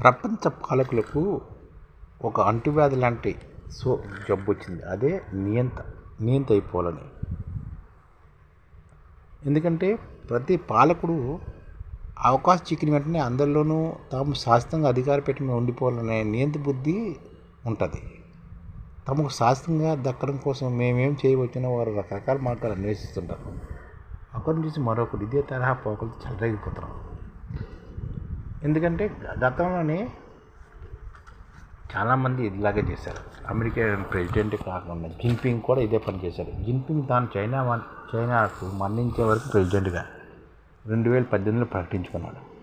ప్రపంచ పాలకులకు ఒక అంటువ్యాధి లాంటి సో జబ్బు వచ్చింది అదే నియంత నియంత అయిపోవాలని ఎందుకంటే ప్రతి పాలకుడు అవకాశం చిక్కిన వెంటనే అందరిలోనూ తాము శాశ్వతంగా అధికార పీఠం ఉండిపోవాలనే నియంత బుద్ధి ఉంటుంది. తమకు శాశ్వతంగా దక్కడం కోసం మేమేం చేయవచ్చునో వారు రకరకాల మార్గాలు అన్వేషిస్తుంటారు. ఒకరిని చూసి మరొకరు ఇదే తరహా పోకలు చెలరేగిపోతున్నారు ఎందుకంటే గతంలోనే చాలామంది ఇలాగే చేశారు. అమెరికా ప్రెసిడెంట్ కాకుండా జిన్పింగ్ కూడా ఇదే పని చేశారు. జిన్పింగ్ తాను చైనా చైనాకు మరణించే వరకు ప్రెసిడెంట్గా రెండు వేల పద్దెనిమిదిలో ప్రకటించుకున్నాడు.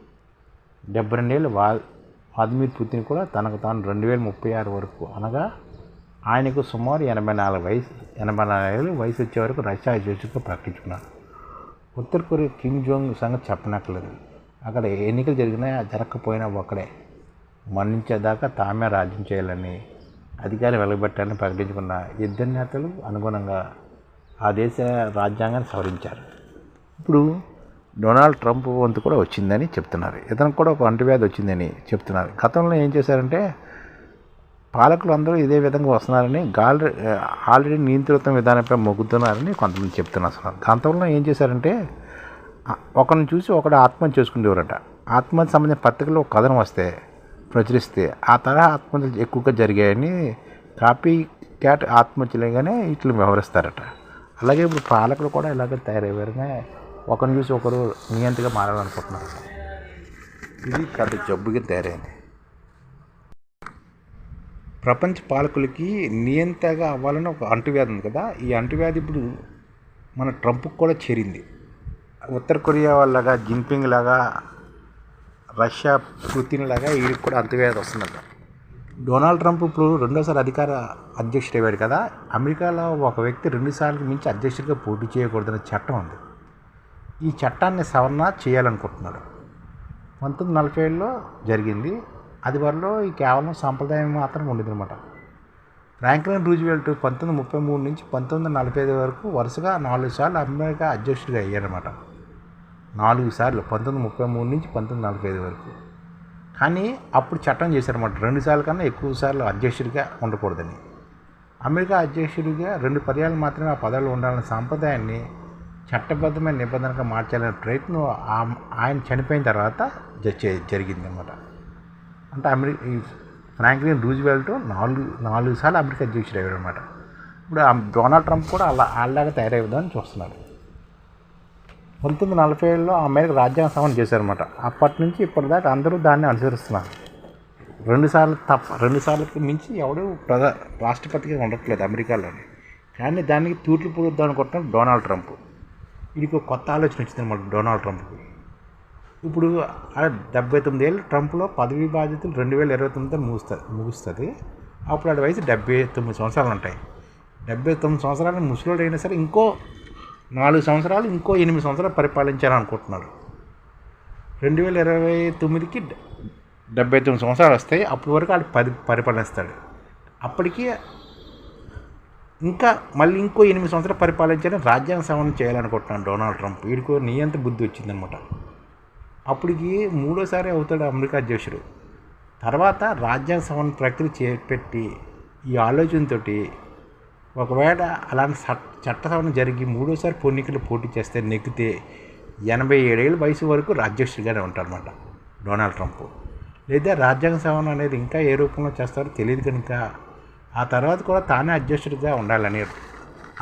డెబ్బై రెండేళ్ళు వా వ్లాదిమిర్ పుతిన్ కూడా తనకు తాను రెండు వేల ముప్పై ఆరు వరకు అనగా ఆయనకు సుమారు ఎనభై నాలుగు వయసు ఎనభై నాలుగు ఏళ్ళు వయసు వచ్చే వరకు రష్యా అధ్యక్షుడిగా ప్రకటించుకున్నాడు. ఉత్తర కొరియా కిమ్ జోంగ్ సంగతి చెప్పనక్కర్లేదు. అక్కడ ఎన్నికలు జరిగినా జరగకపోయినా ఒక్కడే. మరణించేదాకా తామే రాజ్యం చేయాలని అధికారం వెలగబెట్టాలని ప్రకటించుకున్న ఇద్దరు నేతలు అనుగుణంగా ఆ దేశ రాజ్యాంగాన్ని సవరించారు. ఇప్పుడు డొనాల్డ్ ట్రంప్ వంతు కూడా వచ్చిందని చెప్తున్నారు. ఇతనికి కూడా ఒక అంటువ్యాధి వచ్చిందని చెప్తున్నారు. గతంలో ఏం చేశారంటే పాలకులు అందరూ ఇదే విధంగా వస్తున్నారని గాల్ ఆల్రెడీ నియంత్రిత విధానంపై మొగ్గుతున్నారని కొంతమంది చెప్తున్నారు. గతంలో ఏం చేశారంటే ఒకరిని చూసి ఒకడు ఆత్మహత్య చేసుకునేవారట. ఆత్మహత్య సంబంధించిన పత్రికలో ఒక కథనం వస్తే ప్రచురిస్తే ఆ తరహా ఆత్మహత్యలు ఎక్కువగా జరిగాయని కాపీ క్యాట్ ఆత్మహత్యలుగానే వీటిని వ్యవహరిస్తారట. అలాగే ఇప్పుడు పాలకులు కూడా ఇలాగే తయారయ్యారుగా. ఒకరిని చూసి ఒకరు నియంతగా మారాలనుకుంటున్నారు ఇది కథ జబ్బుగా తయారైంది. ప్రపంచ పాలకులకి నియంతగా అవ్వాలని ఒక అంటువ్యాధి ఉంది కదా. ఈ అంటువ్యాధి ఇప్పుడు మన ట్రంప్కి కూడా చేరింది. ఉత్తర కొరియా వాళ్ళగా జిన్పింగ్ లాగా రష్యా పుతిన్ లాగా వీడికి కూడా అంతవేద వస్తుందట. డొనాల్డ్ ట్రంప్ ఇప్పుడు రెండోసారి అధికార అధ్యక్షుడు అయ్యాడు కదా. అమెరికాలో ఒక వ్యక్తి రెండుసార్లు మించి అధ్యక్షుడిగా పోటీ చేయకూడదనే చట్టం ఉంది. ఈ చట్టాన్ని సవరణ చేయాలనుకుంటున్నాడు. పంతొమ్మిది నలభై ఏడులో జరిగింది. అది వరలో ఈ కేవలం సాంప్రదాయం మాత్రం ఉండేది అనమాట ఫ్రాంక్లిన్ రూజ్వెల్ట్ పంతొమ్మిది ముప్పై మూడు నుంచి పంతొమ్మిది నలభై ఐదు వరకు వరుసగా నాలుగు సార్లు అమెరికా అధ్యక్షుడిగా అయ్యారన్నమాట. నాలుగు సార్లు పంతొమ్మిది ముప్పై మూడు నుంచి పంతొమ్మిది నలభై ఐదు వరకు. కానీ అప్పుడు చట్టం చేశారన్నమాట. రెండు సార్లు కన్నా ఎక్కువ సార్లు అధ్యక్షుడిగా ఉండకూడదని. అమెరికా అధ్యక్షుడిగా రెండు పర్యాలు మాత్రమే ఆ పదవిలో ఉండాలనే సాంప్రదాయాన్ని చట్టబద్ధమైన నిబంధనగా మార్చాలనే ప్రయత్నం ఆయన చనిపోయిన తర్వాత జ- జరిగింది అనమాట అంటే అమెరికా ఈ ఫ్రాంక్లిన్ రూజ్వెల్ట్ నాలుగు నాలుగు సార్లు అమెరికా అధ్యక్షుడు అయ్యాడు అనమాట ఇప్పుడు ఆ డొనాల్డ్ ట్రంప్ కూడా అలా అలాగే తయారవుదామని చూస్తున్నాడు పంతొమ్మిది నలభై ఏడులో అమెరికా రాజ్యాంగ సవరణ చేశారనమాట అప్పటి నుంచి ఇప్పటిదాకా అందరూ దాన్ని అనుసరిస్తున్నారు. రెండుసార్లు తప్ప రెండుసార్లకి మించి ఎవడూ ప్రధా రాష్ట్రపతిగా ఉండట్లేదు అమెరికాలోని. కానీ దానికి తూట్లు పూడుద్దాం అనుకుంటున్నాడు డొనాల్డ్ ట్రంప్. ఇది ఒక కొత్త ఆలోచన వచ్చింది అనమాట డొనాల్డ్ ట్రంప్కి. ఇప్పుడు డెబ్బై తొమ్మిది ఏళ్ళు ట్రంప్లో పదవీ బాధ్యతలు రెండు వేల ఇరవై తొమ్మిదితో ముగుస్తుంది ముగుస్తుంది. అప్పుడు అటు వయసు డెబ్బై తొమ్మిది సంవత్సరాలు ఉంటాయి. డెబ్బై తొమ్మిది సంవత్సరాలు ముసలోడు సరే ఇంకో నాలుగు సంవత్సరాలు ఇంకో ఎనిమిది సంవత్సరాలు పరిపాలించాలనుకుంటున్నాడు రెండు వేల ఇరవై తొమ్మిదికి డె- డెబ్బై తొమ్మిది సంవత్సరాలు వస్తాయి అప్పటి వరకు వాడు పది పరిపాలిస్తాడు. అప్పటికి ఇంకా మళ్ళీ ఇంకో ఎనిమిది సంవత్సరాలు పరిపాలించాలని రాజ్యాంగ సవరణ చేయాలనుకుంటున్నాను డొనాల్డ్ ట్రంప్. వీడికి నియంత బుద్ధి వచ్చిందనమాట. అప్పటికి మూడోసారి అవుతాడు అమెరికా అధ్యక్షుడు. తర్వాత రాజ్యాంగ సవరణ ప్రక్రియ చేపట్టి ఈ ఆలోచనతోటి ఒకవేళ అలాంటి చట్- చట్ట సవరణ జరిగి మూడోసారి పొన్నికలు పోటీ చేస్తే నెగ్గితే ఎనభై ఏడేళ్ళ వయసు వరకు అధ్యక్షుడిగానే ఉంటారన్నమాట డొనాల్డ్ ట్రంప్. లేదా రాజ్యాంగ సవరణ అనేది ఇంకా ఏ రూపంలో చేస్తారో తెలియదు కనుక ఆ తర్వాత కూడా తానే అధ్యక్షుడిగా ఉండాలని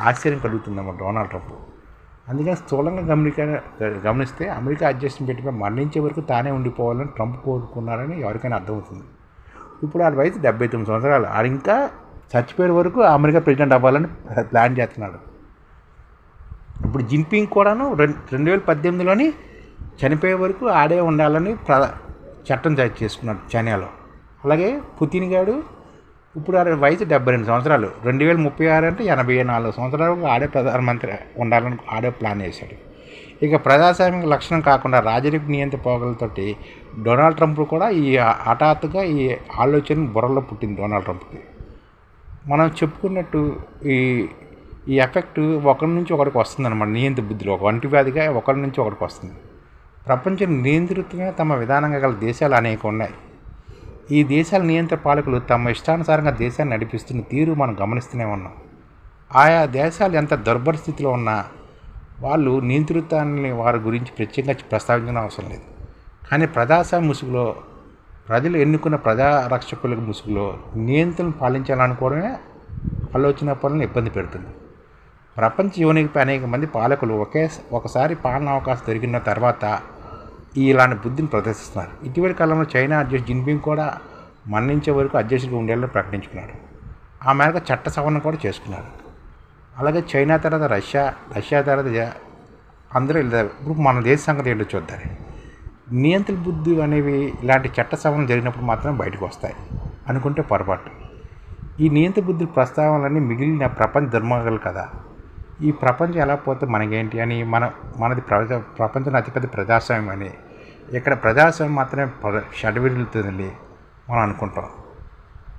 ఆశ్చర్యం కలుగుతుందన్నమాట డొనాల్డ్ ట్రంప్. అందుకని స్థూలంగా గమనిక గమనిస్తే అమెరికా అధ్యక్షుని పెట్టి మరణించే వరకు తానే ఉండిపోవాలని ట్రంప్ కోరుకున్నారని ఎవరికైనా అర్థమవుతుంది. ఇప్పుడు ఆ వయసు డెబ్బై తొమ్మిది సంవత్సరాలు. ఆడు ఇంకా చచ్చిపోయే వరకు అమెరికా ప్రెసిడెంట్ అవ్వాలని ప్లాన్ చేస్తున్నాడు. ఇప్పుడు జిన్పింగ్ కూడాను రెండు రెండు వేల పద్దెనిమిదిలోని చనిపోయే వరకు ఆడే ఉండాలని ప్ర చట్టం జారీ చేసుకున్నాడు చైనాలో. అలాగే పుతిన్ గారు ఇప్పుడు ఆడ వయసు డెబ్బై రెండు సంవత్సరాలు రెండు వేల ముప్పై ఆరు అంటే ఎనభై నాలుగు సంవత్సరాలకు ఆడే ప్రధానమంత్రి ఉండాలని ఆడే ప్లాన్ చేశాడు. ఇక ప్రజాస్వామ్య లక్షణం కాకుండా రాజరిక నియంత్ర పోగలతోటి డొనాల్డ్ ట్రంప్ కూడా ఈ హఠాత్తుగా ఈ ఆలోచన బుర్రలో పుట్టింది డొనాల్డ్ ట్రంప్కి. మనం చెప్పుకున్నట్టు ఈ ఈ ఎఫెక్ట్ ఒకరి నుంచి ఒకరికి వస్తుంది అనమాట నియంత్ర బుద్ధిలో ఒక అంటువ్యాధిగా ఒకరి నుంచి ఒకరికి వస్తుంది. ప్రపంచం నియంత్రితంగా తమ విధానంగా గల దేశాలు అనేక ఉన్నాయి. ఈ దేశాల నియంత్రణ పాలకులు తమ ఇష్టానుసారంగా దేశాన్ని నడిపిస్తున్న తీరు మనం గమనిస్తూనే ఉన్నాం. ఆయా దేశాలు ఎంత దుర్భర స్థితిలో ఉన్నా వాళ్ళు నియంత్రితాన్ని వారి గురించి ప్రత్యేకంగా ప్రస్తావించిన అవసరం లేదు. కానీ ప్రజాస్వామ్య ముసుగులో ప్రజలు ఎన్నుకున్న ప్రజా రక్షకుల ముసుగులో నియంత్రణ పాలించాలనుకోవడమే ఆలోచన పనులను ఇబ్బంది పెడుతుంది. ప్రపంచ యువనికిపై అనేక మంది పాలకులు ఒకే ఒకసారి పాలన అవకాశం దొరికిన తర్వాత ఈ ఇలాంటి బుద్ధిని ప్రదర్శిస్తున్నారు. ఇటీవలి కాలంలో చైనా అధ్యక్షుడు జిన్పింగ్ కూడా మరణించే వరకు అధ్యక్షుడిగా ఉండేలా ప్రకటించుకున్నాడు. ఆ మేరకు చట్ట సవరణ కూడా చేసుకున్నాడు అలాగే చైనా తర్వాత రష్యా రష్యా తర్వాత అందరూ ఇలా ఇప్పుడు మన దేశ సంగతి ఏంటో చూద్దాం. నియంత్రిత బుద్ధి అనేవి ఇలాంటి చట్ట సవరణ జరిగినప్పుడు మాత్రమే బయటకు వస్తాయి. అనుకుంటే పొరపాటు. ఈ నియంత్ర బుద్ధి ప్రస్తావనలన్నీ మిగిలిన ప్రపంచ ధర్మాలు కదా. ఈ ప్రపంచం ఎలా పోతే మనకేంటి అని మన మనది ప్రజ ప్రపంచంలో అతిపెద్ద ప్రజాస్వామ్యం అని. ఇక్కడ ప్రజాస్వామ్యం మాత్రమే ప్ర- మనం అనుకుంటాం.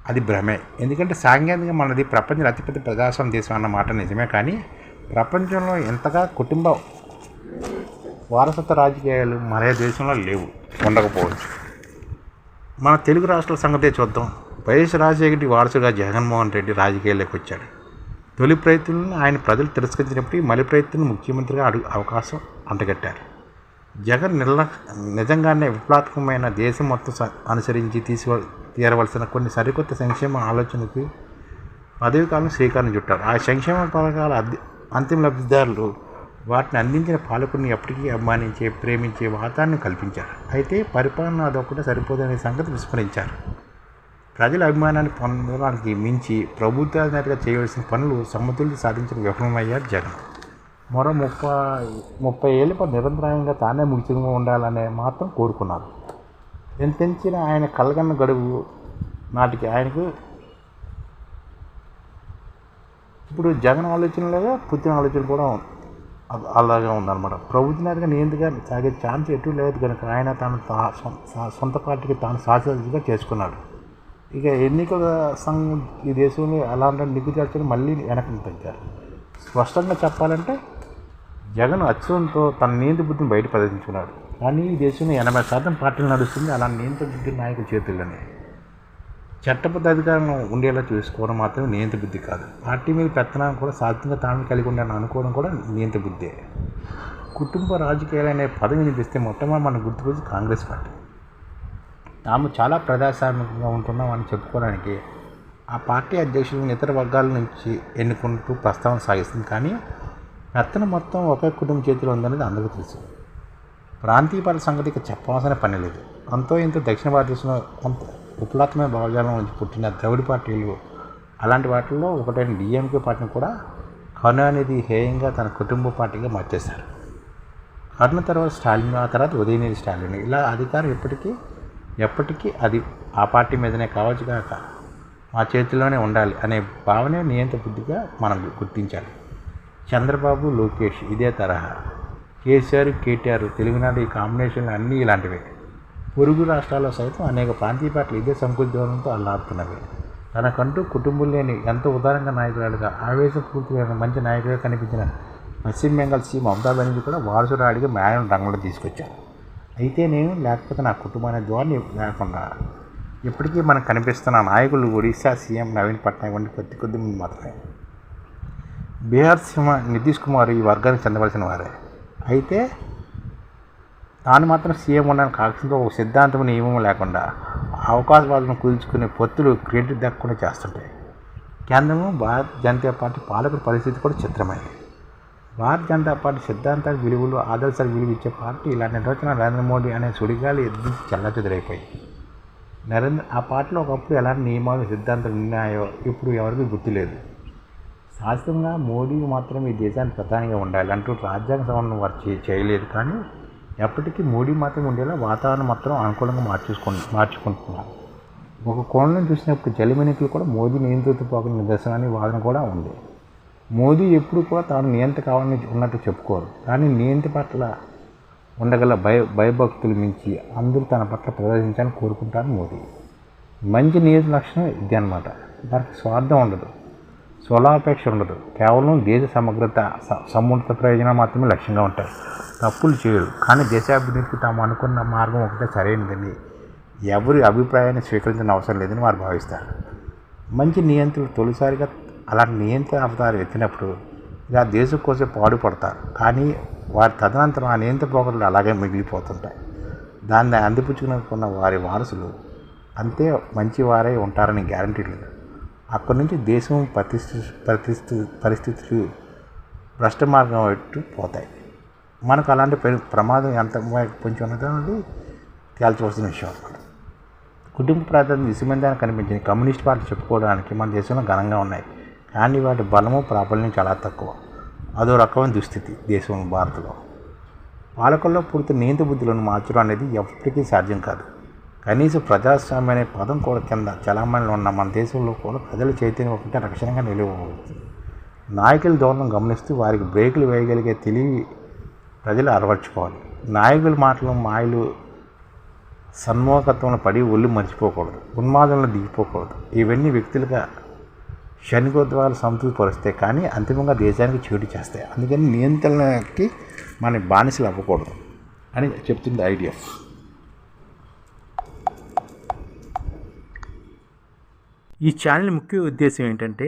అది భ్రమే. ఎందుకంటే సాంకేతికంగా మనది ప్రపంచంలో అతిపెద్ద ప్రజాస్వామ్య దేశం అన్న మాట నిజమే కానీ ప్రపంచంలో ఎంతగా కుటుంబ వారసత్వ రాజకీయాలు మరే దేశంలో లేవు ఉండకపోవచ్చు. మన తెలుగు రాష్ట్రాల సంగతే చూద్దాం. వైఎస్ రాజశేఖర వారసుగా జగన్మోహన్ రెడ్డి రాజకీయాల్లోకి వచ్చాడు. తొలి ప్రయత్నంలో ఆయన ప్రజలు తిరస్కరించినప్పటికీ మలి ప్రయత్నం ముఖ్యమంత్రిగా అడుగు అవకాశం అంటగట్టారు. జగన్ నిర్ల నిజంగానే విప్లవాత్మకమైన దేశం మొత్తం స- అనుసరించి తీసు తీరవలసిన కొన్ని సరికొత్త సంక్షేమ ఆలోచనకు పదవి కాలం శ్రీకారం చుట్టారు. ఆ సంక్షేమ పథకాల అంతిమ లబ్ధిదారులు వాటిని అందించిన పాలకుడిని ఎప్పటికీ అభిమానించే ప్రేమించే వాతావరణం కల్పించారు. అయితే పరిపాలన అదొక్కటే సరిపోదనే సంగతి విస్మరించారు. ప్రజల అభిమానాన్ని పొందడానికి మించి ప్రభుత్వాధినేతగా చేయవలసిన పనులు సమతుల్యం సాధించిన విఫలమయ్యారు జగన్. మరో ముప్పై ముప్పై ఏళ్ళ పాటు నిరంతరాయంగా తానే ముగిచిగా ఉండాలనే మాత్రం కోరుకున్నారు. ఎంతెంచిన ఆయన కలగన్న గడువు నాటికి ఆయనకు ఇప్పుడు జగన్ ఆలోచనలుగా పుట్టిన ఆలోచన కూడా అలాగే ఉందన్నమాట. ప్రభుత్వనేతగా నియంత్రగా సాగే ఛాన్స్ ఎటు లేదు కనుక ఆయన తను తా- సొంత పార్టీకి తాను శాశ్వతగా చేసుకున్నాడు. ఇక ఎన్నికల సంఘం ఈ దేశంలో ఎలా అంటే నిగ్గుచార్చని మళ్ళీ వెనక్కి తగ్గారు స్పష్టంగా చెప్పాలంటే జగన్ అచ్చంతో తన నియంత్ర బుద్ధిని బయట ప్రదర్శించుకున్నాడు. కానీ ఈ దేశంలో ఎనభై శాతం పార్టీలు నడుస్తుంది. అలా నియంత్ర బుద్ధి నాయకుల చేతుల్లోనే. చట్టబద్ధ అధికారం ఉండేలా చూసుకోవడం మాత్రమే నియంత్ర బుద్ధి కాదు. పార్టీ మీద పెత్తనాన్ని కూడా సాధ్యంగా తాను కలిగి ఉండాలని అనుకోవడం కూడా నియంత్ర బుద్ధే. కుటుంబ రాజకీయాలు అనే పదవి వినిపిస్తే మొట్టమొదటి మన గుర్తుకొచ్చి కాంగ్రెస్ పార్టీ. తాము చాలా ప్రజాస్వామికంగా ఉంటున్నామని చెప్పుకోవడానికి ఆ పార్టీ అధ్యక్షులను ఇతర వర్గాల నుంచి ఎన్నుకుంటూ ప్రస్తావన సాగిస్తుంది. కానీ పెత్తనం మొత్తం ఒకే కుటుంబ చేతిలో ఉందనేది అందరికీ తెలుసు. ప్రాంతీయ పార్టీ సంగతికి చెప్పవలసిన పని లేదు. అంతో ఇంత దక్షిణ భారతదేశంలో కొంత విప్లవాత్మక భావజాలం నుంచి పుట్టిన ద్రవిడ పార్టీలు. అలాంటి వాటిల్లో ఒకటైన డిఎంకే పార్టీని కూడా కరుణానిధి హేయంగా తన కుటుంబ పార్టీగా మార్చేశారు. కరుణ తర్వాత స్టాలిన్ ఆ తర్వాత ఉదయనిధి స్టాలిన్. ఇలా అధికారం ఎప్పటికీ ఎప్పటికీ అది ఆ పార్టీ మీదనే కావచ్చు కాక మా చేతిలోనే ఉండాలి అనే భావనే నియంత బుద్ధిగా మనం గుర్తించాలి. చంద్రబాబు లోకేష్ ఇదే తరహా. కేసీఆర్ కేటీఆర్ తెలుగునాడు ఈ కాంబినేషన్లు అన్నీ ఇలాంటివే. పొరుగు రాష్ట్రాల్లో సైతం అనేక ప్రాంతీయ పార్టీలు ఇదే సంకుద్యోగంతో అల్లాడుతున్నవి. తనకంటూ కుటుంబం లేని ఎంతో ఉదారంగా నాయకురాలుగా ఆవేశపూర్తిగా మంచి నాయకుడిగా కనిపించిన పశ్చిమ బెంగాల్ సీఎం మమతా బెనర్జీ కూడా వారసురాడిగా మేడం రంగంలో తీసుకొచ్చారు. అయితే నేను లేకపోతే నా కుటుంబాన్ని ద్వారా లేకుండా ఇప్పటికీ మనకు కనిపిస్తున్న నాయకులు ఒడిశా సీఎం నవీన్ పట్నాయక్ వంటి కొద్ది కొద్ది మంది మాత్రమే. బీహార్ సీఎం నితీష్ కుమార్ ఈ వర్గానికి చెందవలసిన వారే. అయితే తాను మాత్రం సీఎం ఉండడానికి కాకుండా ఒక సిద్ధాంతం నియమం లేకుండా అవకాశవాదులను కుదుర్చుకునే పొత్తులు క్రెడిట్ దక్కకుండా చేస్తుంటాయి. కేంద్రము భారత జనతా పార్టీ పాలకుల పరిస్థితి కూడా చిత్రమైంది. భారత జనతా పార్టీ సిద్ధాంతాల విలువలు ఆదర్శాలు విలువ ఇచ్చే పార్టీ ఇలా నిర్వచన నరేంద్ర మోడీ అనే సుడిగాలి ఎద్దించి చల్లచెదురైపోయి. నరేంద్ర ఆ పార్టీలో ఒకప్పుడు ఎలాంటి నియమాలు సిద్ధాంతాలు ఉన్నాయో ఇప్పుడు ఎవరికీ గుర్తులేదు. శాస్త్రంగా మోడీ మాత్రం ఈ దేశానికి ప్రధానిగా ఉండాలి అంటూ రాజ్యాంగ సవరణ వారు చేయలేదు కానీ ఎప్పటికీ మోడీ మాత్రం ఉండేలా వాతావరణం మాత్రం అనుకూలంగా మార్చేసుకుని మార్చుకుంటున్నారు ఒక కోణంలో చూసినప్పుడు జలమినికులు కూడా మోదీ నియంత్రిత పోకల నిదర్శనాన్ని వాదన కూడా ఉంది. మోదీ ఎప్పుడు కూడా తాను నియంత్ర కావాలని ఉన్నట్టు చెప్పుకోరు. కానీ నియంత్ర పట్ల ఉండగల భయ భయభక్తులు మించి అందరూ తన పట్ల ప్రదర్శించాలని కోరుకుంటారు మోదీ. మంచి నియంత్ర లక్షణం ఇది అనమాట దానికి స్వార్థం ఉండదు. స్వలాపేక్ష ఉండదు. కేవలం దేశ సమగ్రత సమున్నత ప్రయోజనాలు మాత్రమే లక్ష్యంగా ఉంటాయి. తప్పులు చేయరు. కానీ దేశాభివృద్ధికి తాము అనుకున్న మార్గం ఒకటే సరైనదని ఎవరి అభిప్రాయాన్ని స్వీకరించిన అవసరం లేదని వారు భావిస్తారు. మంచి నియంత్రులు తొలిసారిగా అలాంటి నియంత్రణ అవతారం ఎత్తినప్పుడు ఇలా దేశం కోసం పాడుపడతారు. కానీ వారి తదనంతరం ఆ నియంత్రణ పోకడలు అలాగే మిగిలిపోతుంటాయి. దాన్ని అందిపుచ్చుకున్న వారి వారసులు అంతే మంచి వారే ఉంటారని గ్యారంటీ లేదు. అక్కడి నుంచి దేశం ప్రతిష్ఠి పరిస్థితి పరిస్థితులు భ్రష్ట మార్గం వైపు పోతాయి. మనకు అలాంటి ప్రమాదం ఎంత కొంచెం ఉన్నదో తేల్చవలసిన విషయం అనమాట కుటుంబ ప్రాధాన్యత విసిమందాన్ని కనిపించిన కమ్యూనిస్ట్ పార్టీ చెప్పుకోవడానికి మన దేశంలో ఘనంగా ఉన్నాయి. కానీ వాటి బలము ప్రాబల్యం చాలా తక్కువ. అదో రకమైన దుస్థితి దేశం భారత్లో. పాలకుల్లో పుడుతున్న నియంత బుద్ధులను మార్చడం అనేది ఎప్పటికీ సాధ్యం కాదు. కనీసం ప్రజాస్వామ్యం అనే పదం కూడా కింద చలామణిలో ఉన్న మన దేశంలో కూడా ప్రజల చైతన్యం ఒకటే రక్షణగా నిలవబోతుంది నాయకుల ధోరణం గమనిస్తూ వారికి బ్రేకులు వేయగలిగే తెలివి ప్రజలు అలవర్చుకోవాలి. నాయకుల మాటలు మాయలు సన్మోహకత్వంలో పడి ఒళ్ళు మర్చిపోకూడదు. ఉన్మాదంలో దిగిపోకూడదు. ఇవన్నీ వ్యక్తులుగా శనికోద్వాలు సంతృప్తిపరుస్తాయి కానీ అంతిమంగా దేశానికి చేటు చేస్తాయి. అందుకని నియంత్రణకి మన బానిసలు అవ్వకూడదు అని చెప్తుంది ఐడియా ఈ ఛానల్ ముఖ్య ఉద్దేశం ఏంటంటే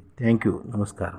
ಥ್ಯಾಂಕ್ ಯು ನಮಸ್ಕಾರ